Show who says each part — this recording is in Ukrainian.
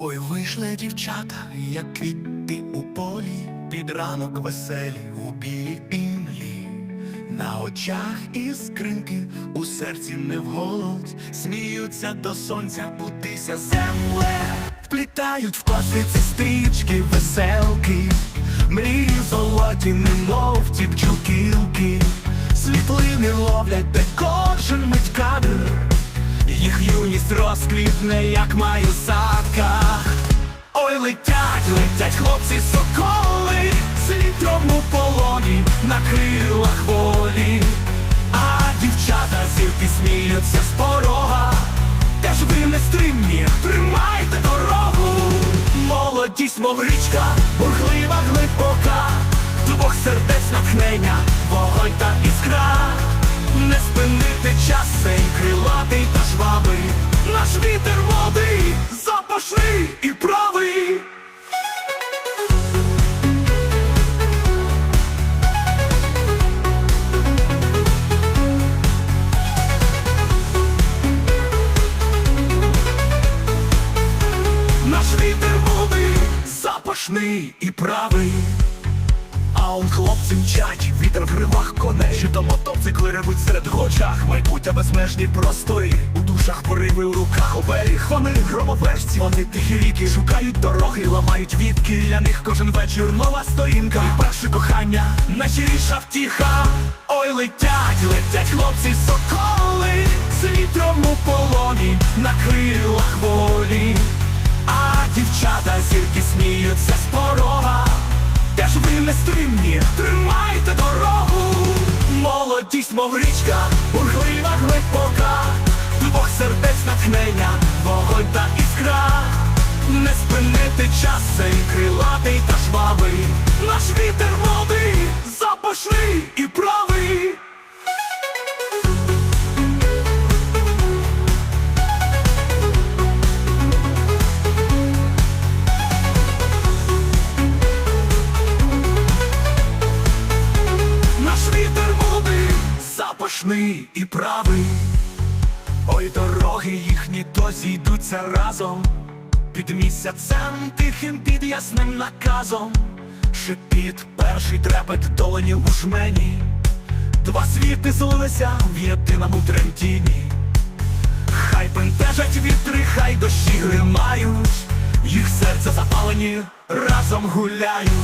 Speaker 1: Ой, вийшли дівчата, як квіти у полі, під ранок веселі у білій імлі. На очах іскринки, у серці не вголодь, сміються до сонця, бутися земле, вплітають в косиці стрічки, веселки, мрії золоті, немов ті бджілки, світлини ловлять, де кожен мить кадр. Їх розквітне, як має садка. Ой, летять, летять хлопці соколи, слідом у полоні на крилах волі. А дівчата зірки сміються з порога. Теж ви не стримні, тримайте дорогу. Молодість, мов річка, бурхлива глибока, двох сердець натхнення, вогонь та іскра. Не спинити час цей крилатий та води, запашний і правий. Наш вітер води, запашний і правий. А он хлопці мчать, вітер в гривах коней Чи то мотоцикли ревуть серед гочах Майбуття безмежні простої душах пориви, у руках оберіг. Вони громовежці, вони тихі ріки Шукають дороги, ламають вітки. Для них кожен вечір нова сторінка. І перше кохання, найщиріша втіха. Ой, летять, летять хлопці соколи З вітром у полоні, на крилах волі. А дівчата зірки сміються з порога. Теж ви не стримні, тримайте дорогу. Молодість, мов річка, бурхлива глибока вогонь та іскра. Не спинити час цей крилатий та жвавий. Наш вітер води, запашний і правий. Наш вітер води, запашний і правий. Ой, дороги їхні то зійдуться разом, під місяцем тихим, під ясним наказом, Шепіт, перший трепет долоні у жмені, два світи злилися в єдиному тремтінні. Хай бентежать вітри, хай дощі гримають, їх серця запалені разом гуляють.